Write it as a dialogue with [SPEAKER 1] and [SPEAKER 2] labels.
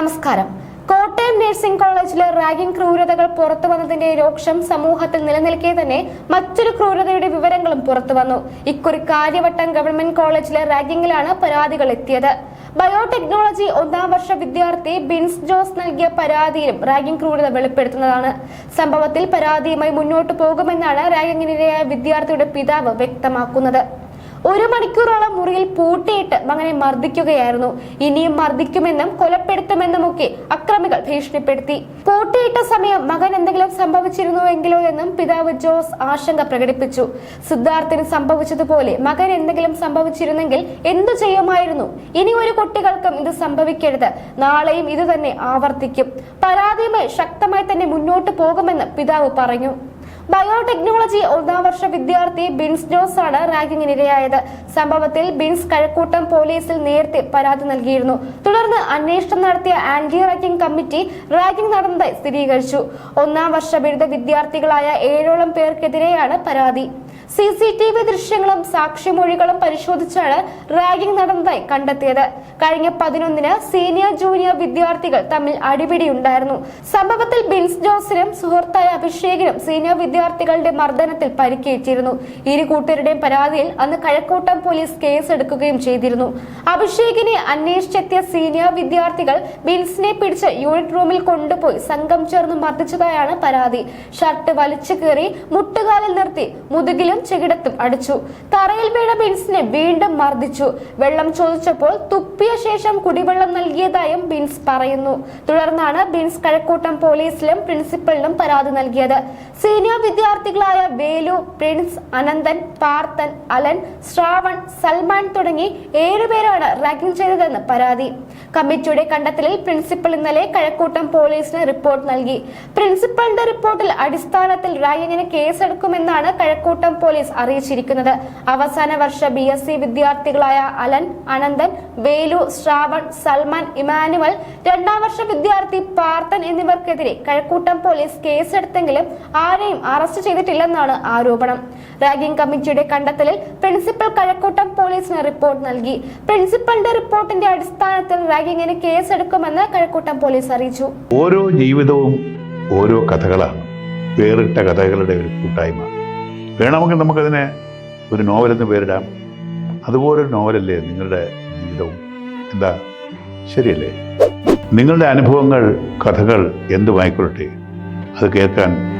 [SPEAKER 1] നമസ്കാരം. കോട്ടയം നഴ്സിംഗ് കോളേജിലെ റാഗിംഗ് ക്രൂരതകൾ പുറത്തു വന്നതിന്റെ രോക്ഷം സമൂഹത്തിൽ നിലനിൽക്കെ തന്നെ മറ്റൊരു ക്രൂരതയുടെ വിവരങ്ങളും പുറത്തു വന്നു. ഇക്കുറി കാര്യവട്ടം ഗവൺമെന്റ് കോളേജിലെ റാഗിംഗിലാണ് പരാതികൾ എത്തിയത്. ബയോടെക്നോളജി ഒന്നാം വർഷ വിദ്യാർത്ഥി ബിൻസ് ജോസ് നൽകിയ പരാതിയിലും റാഗിംഗ് ക്രൂരത വെളിപ്പെടുത്തുന്നതാണ്. സംഭവത്തിൽ പരാതിയുമായി മുന്നോട്ടു പോകുമെന്നാണ് റാഗിംഗിനിരയായ വിദ്യാർത്ഥിയുടെ പിതാവ് വ്യക്തമാക്കുന്നത്. ഒരു മണിക്കൂറോളം മുറിയിൽ പൂട്ടിയിട്ട് മകനെ മർദ്ദിക്കുകയായിരുന്നു. ഇനിയും മർദ്ദിക്കുമെന്നും കൊലപ്പെടുത്തുമെന്നും ഒക്കെ അക്രമികൾ ഭീഷണിപ്പെടുത്തി. പൂട്ടിയിട്ട സമയം മകൻ എന്തെങ്കിലും സംഭവിച്ചിരുന്നുവെങ്കിലോ എന്നും പിതാവ് ജോസ് ആശങ്ക പ്രകടിപ്പിച്ചു. സിദ്ധാർത്ഥിന് സംഭവിച്ചതുപോലെ മകൻ എന്തെങ്കിലും സംഭവിച്ചിരുന്നെങ്കിൽ എന്തു ചെയ്യുമായിരുന്നു? ഇനി ഒരു കുട്ടികൾക്കും ഇത് സംഭവിക്കരുത്. നാളെയും ഇത് തന്നെ ആവർത്തിക്കും. പരാതിയുമായി ശക്തമായി തന്നെ മുന്നോട്ട് പോകുമെന്ന് പിതാവ് പറഞ്ഞു. ബയോടെക്നോളജി ഒന്നാം വർഷ വിദ്യാർത്ഥി ബിൻസ് ജോസ് ആണ് റാഗിങ്ങിനിരയായത്. സംഭവത്തിൽ ബിൻസ് കഴക്കൂട്ടം പോലീസിൽ നേരത്തെ പരാതി നൽകിയിരുന്നു. തുടർന്ന് അന്വേഷണം നടത്തിയ ആന്റി റാഗിംഗ് കമ്മിറ്റി റാഗിംഗ് നടന്നതായി സ്ഥിരീകരിച്ചു. ഒന്നാം വർഷ ബിരുദ വിദ്യാർത്ഥികളായ ഏഴോളം പേർക്കെതിരെയാണ് പരാതി. സി സി ടി വി ദൃശ്യങ്ങളും സാക്ഷിമൊഴികളും പരിശോധിച്ചാണ് റാഗിംഗ് നടന്നതായി കണ്ടെത്തിയത്. കഴിഞ്ഞ പതിനൊന്നിന് സീനിയർ ജൂനിയർ വിദ്യാർത്ഥികൾ തമ്മിൽ അടിപിടിയുണ്ടായിരുന്നു. സംഭവത്തിൽ ബിൻസ് ജോസിനും സുഹൃത്തായ അഭിഷേകിനും സീനിയർ വിദ്യാർത്ഥികളുടെ മർദ്ദനത്തിൽ പരിക്കേറ്റിരുന്നു. ഇരു കൂട്ടരുടെയും പരാതിയിൽ അന്ന് കഴക്കൂട്ടം പോലീസ് കേസെടുക്കുകയും ചെയ്തിരുന്നു. അഭിഷേകിനെ അന്വേഷിച്ചെത്തിയ സീനിയർ വിദ്യാർത്ഥികൾ ബിൻസിനെ പിടിച്ച് യൂണിറ്റ് റൂമിൽ കൊണ്ടുപോയി സംഘം ചേർന്ന് മർദ്ദിച്ചതായാണ് പരാതി. ഷർട്ട് വലിച്ചു കീറി മുട്ടുകാലിൽ നിർത്തി മുതുകിലും ചെകിടത്തും അടിച്ചു. തറയിൽ വീണ ബിൻസിനെ വീണ്ടും മർദ്ദിച്ചു. വെള്ളം ചോദിച്ചപ്പോൾ തുപ്പിയ ശേഷം കുടിവെള്ളം നൽകിയതായും ബിൻസ് പറയുന്നു. തുടർന്നാണ് ബിൻസ് കഴക്കൂട്ടം പോലീസിലും പ്രിൻസിപ്പലിനും പരാതി നൽകിയത്. സീനിയർ വിദ്യാർത്ഥികളായ വേലു പ്രിൻസ് അനന്തൻ പാർത്തൻ അലൻ ശ്രാവൺ സൽമാൻ തുടങ്ങി ഏഴുപേരാണ് റാഗിംഗ് ചെയ്തതെന്ന് പരാതി. കമ്മിറ്റിയുടെ കണ്ടെത്തലിൽ പ്രിൻസിപ്പൽ ഇന്നലെ കഴക്കൂട്ടം പോലീസിന് റിപ്പോർട്ട് നൽകി. പ്രിൻസിപ്പലിന്റെ റിപ്പോർട്ടിൽ അടിസ്ഥാനത്തിൽ റാഗിങ്ങിന് കേസെടുക്കുമെന്നാണ് കഴക്കൂട്ടം പോലീസ് അറിയിച്ചിരിക്കുന്നത്. അവസാന വർഷ ബി എസ് സി വിദ്യാർത്ഥികളായ അലൻ അനന്തൻ വേലു ശ്രാവൺ സൽമാൻ ഇമാനുവൽ രണ്ടാം വർഷ വിദ്യാർത്ഥി പാർത്തൻ എന്നിവർക്കെതിരെ കഴക്കൂട്ടം പോലീസ് കേസെടുത്തെങ്കിലും ആരെയും അറസ്റ്റ് ചെയ്തിട്ടില്ലെന്നാണ് ആരോപണം. റാഗിംഗ് കമ്മിറ്റിയുടെ കണ്ടെത്തലിൽ പ്രിൻസിപ്പൽ കഴക്കൂട്ടം പോലീസിന് റിപ്പോർട്ട് നൽകി. പ്രിൻസിപ്പലിന്റെ റിപ്പോർട്ടിന്റെ അടിസ്ഥാനത്തിൽ റാഗിങ്ങിന് കേസെടുക്കുമെന്ന് കഴക്കൂട്ടം പോലീസ് അറിയിച്ചു.
[SPEAKER 2] ഓരോ ജീവിതവും ഓരോ കഥകളാണ്. വേറിട്ട കഥകളുടെ ഒരു കൂട്ടായ്മ. വേണമെങ്കിൽ നമുക്കതിനെ ഒരു നോവലെന്ന് പേരിടാം. അതുപോലൊരു നോവലല്ലേ നിങ്ങളുടെ ജീവിതവും? എന്താ? ശരിയല്ലേ? നിങ്ങളുടെ അനുഭവങ്ങൾ കഥകൾ എന്തുമായിക്കൊള്ളട്ടെ? അത് കേൾക്കാൻ